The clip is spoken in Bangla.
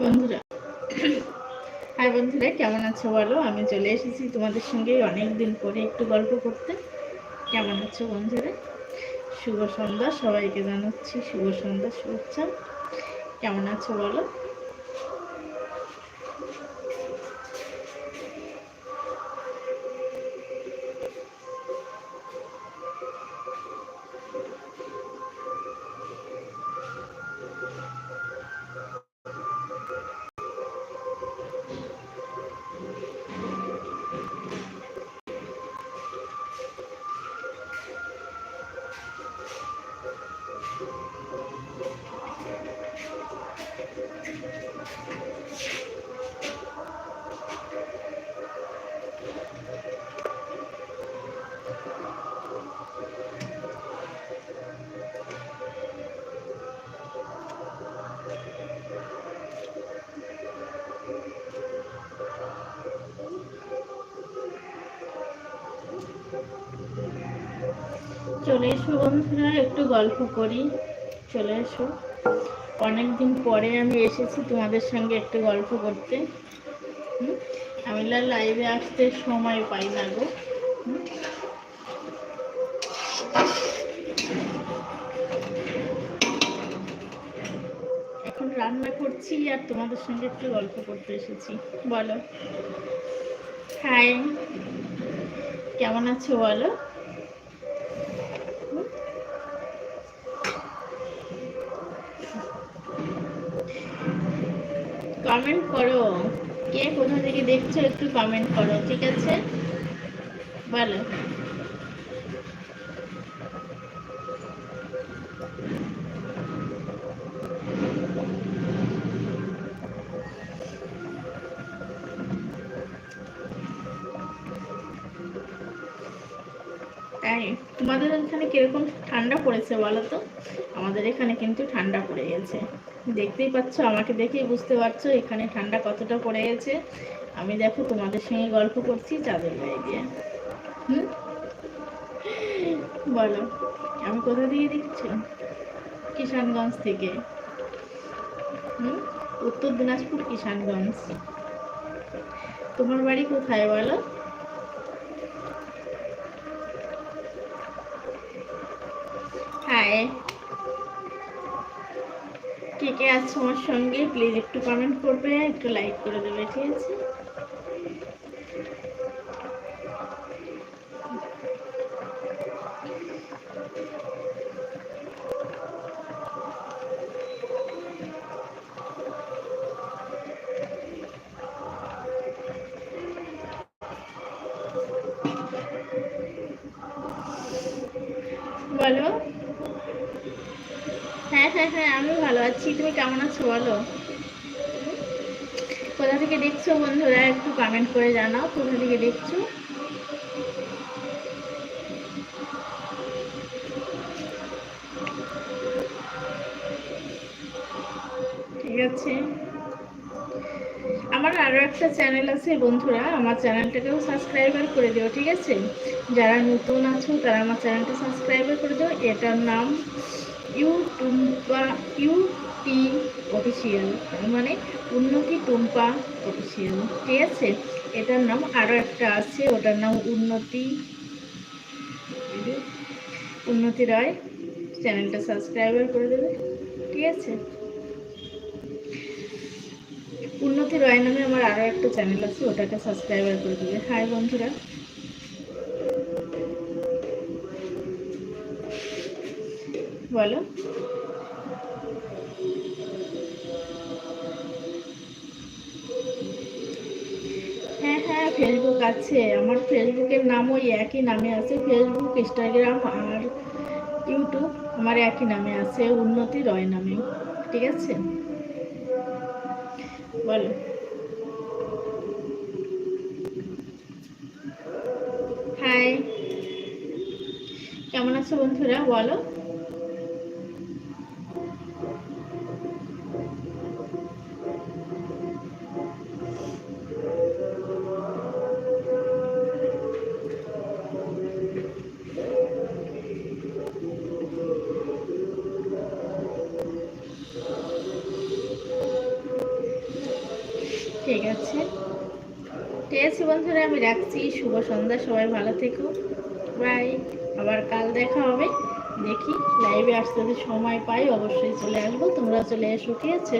বন্ধুরা। হাই বন্ধুরা, কেমন আছো বলো? আমি চলে এসেছি তোমাদের সঙ্গে অনেক দিন পরে একটু গল্প করতে। কেমন আছো বন্ধুরা? শুভ সন্ধ্যা, সবাইকে জানাচ্ছি শুভ সন্ধ্যা, শুভেচ্ছা। কেমন আছো বলো? Thank চলে এসো বন্ধুরা একটু গল্প করি। চলে এসো। অনেকদিন পরে আমি এসেছি তোমাদের সঙ্গে একটু গল্প করতে? আমি লাইভে আসতে সময় পাই না গো। এখন রান্না করছি আর তোমাদের সঙ্গে একটু গল্প করতে এসেছি। বলো। হাই কেমন আছো বলো? কমেন্ট করো। কে কোথা থেকে দেখছ একটু কমেন্ট করো ঠিক আছে? বলো। তাই? তোমাদের এখানে কীরকম ঠান্ডা পড়েছে বলো তো? আমাদের এখানে কিন্তু ঠান্ডা পড়ে গেছে। দেখতেই পাচ্ছ, আমাকে দেখেই বুঝতে পারছ এখানে ঠান্ডা কতটা পড়ে গেছে। আমি দেখো তোমাদের সঙ্গে গল্প করছি চাঁদের গায়ে। দিয়ে হুম? বলো, আমি কোথা দিয়ে দেখছ? কিষানগঞ্জ থেকে। হুম? উত্তর দিনাজপুর কিষানগঞ্জ। তোমার বাড়ি কোথায় বলো? হাই। কে কে আছো আমার সঙ্গে? প্লিজ একটু কমেন্ট করবে, একটু লাইক করে দেবে, ঠিক আছে? বলো। হ্যাঁ হ্যাঁ হ্যাঁ আমি ভালো আছি। তুমি কেমন আছো বলো? কোথা থেকে দেখছ বন্ধুরা, একটু কমেন্ট করে জানাও, কোথা থেকে দেখছ? ঠিক আছে। আমার আরও একটা চ্যানেল আছে বন্ধুরা, আমার চ্যানেলটাকেও সাবস্ক্রাইবার করে দিও, ঠিক আছে? যারা নতুন আছো, তারা আমার চ্যানেলটা সাবস্ক্রাইবার করে দিও। এটার নাম ইউ ইউটি অফিসিয়াল মানে উন্নতি টুম্পা অফিসিয়াল, ঠিক আছে? এটার নাম আরও একটা আছে, ওটার নাম উন্নতি উন্নতি রায়। চ্যানেলটা সাবস্ক্রাইবার করে দেবে, ঠিক আছে? উন্নতি রয় নামে আমার আরও একটা চ্যানেল আছে, ওটাকে সাবস্ক্রাইবার করে দেবে। হাই বন্ধুরা। বলো। হ্যাঁ হ্যাঁ ফেসবুক আছে। আমার ফেসবুকের নাম ওই একই নামে আছে। ফেসবুক ইনস্টাগ্রাম আর ইউটিউব আমার একই নামে আছে। উন্নতি রয় নামে। ঠিক আছে? বলো। হাই কেমন আছো বন্ধুরা? বলো। ঠিক আছে। ঠিক আছে বন্ধুরা, আমি রাখছি। শুভ সন্ধ্যা, সবাই ভালো থেকো। বাই আবার কাল দেখা হবে। দেখি লাইভে আসতে যদি সময় পাই, অবশ্যই চলে আসব। তোমরা চলে এসো, ঠিক আছে?